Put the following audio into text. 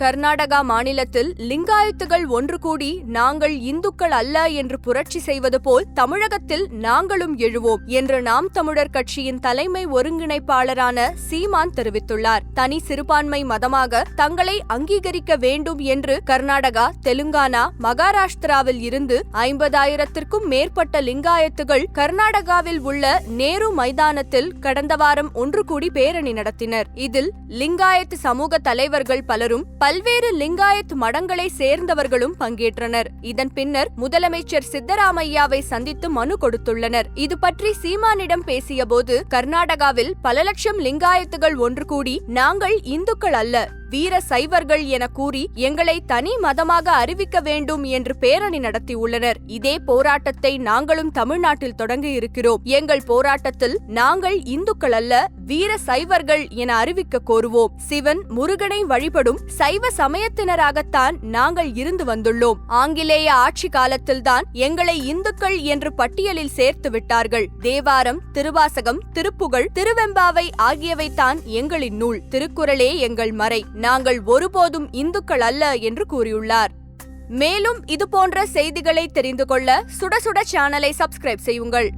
கர்நாடகா மாநிலத்தில் லிங்காயத்துகள் ஒன்று கூடி நாங்கள் இந்துக்கள் அல்ல என்று புரட்சி செய்வது போல் தமிழகத்தில் நாங்களும் எழுவோம் என்று நாம் தமிழர் கட்சியின் தலைமை ஒருங்கிணைப்பாளரான சீமான் தெரிவித்துள்ளார். தனி சிறுபான்மை மதமாக தங்களை அங்கீகரிக்க வேண்டும் என்று கர்நாடகா தெலுங்கானா மகாராஷ்டிராவில் இருந்து ஐம்பதாயிரத்திற்கும் மேற்பட்ட லிங்காயத்துகள் கர்நாடகாவில் உள்ள நேரு மைதானத்தில் கடந்த வாரம் ஒன்று கூடி பேரணி நடத்தினர். இதில் லிங்காயத்து சமூக தலைவர்கள் பலரும் பல்வேறு லிங்காயத் மடங்களை சேர்ந்தவர்களும் பங்கேற்றனர். இதன் பின்னர் முதலமைச்சர் சித்தராமையாவை சந்தித்து மனு கொடுத்துள்ளனர். இது பற்றி சீமானிடம் பேசியபோது கர்நாடகாவில் பல லட்சம் லிங்காயத்துகள் ஒன்று கூடி நாங்கள் இந்துக்கள் அல்ல வீர சைவர்கள் என கூறி எங்களை தனி மதமாக அறிவிக்க வேண்டும் என்று பேரணி நடத்தியுள்ளனர் இதே போராட்டத்தை நாங்களும் தமிழ்நாட்டில் தொடங்க இருக்கிறோம். எங்கள் போராட்டத்தில் நாங்கள் இந்துக்கள் அல்ல வீர சைவர்கள் என அறிவிக்க கோருவோம். சிவன் முருகனை வழிபடும் சைவ சமயத்தினராகத்தான் நாங்கள் இருந்து வந்துள்ளோம். ஆங்கிலேய ஆட்சி காலத்தில்தான் எங்களை இந்துக்கள் என்று பட்டியலில் சேர்த்து விட்டார்கள். தேவாரம் திருவாசகம் திருப்புகழ் திருவெம்பாவை ஆகியவைதான் எங்களின் நூல். திருக்குறளே எங்கள் மறை. நாங்கள் ஒருபோதும் இந்துக்கள் அல்ல என்று கூறியுள்ளார். மேலும் இதுபோன்ற செய்திகளை தெரிந்து கொள்ள சுட சுட சேனலை சப்ஸ்கிரைப் செய்யுங்கள்.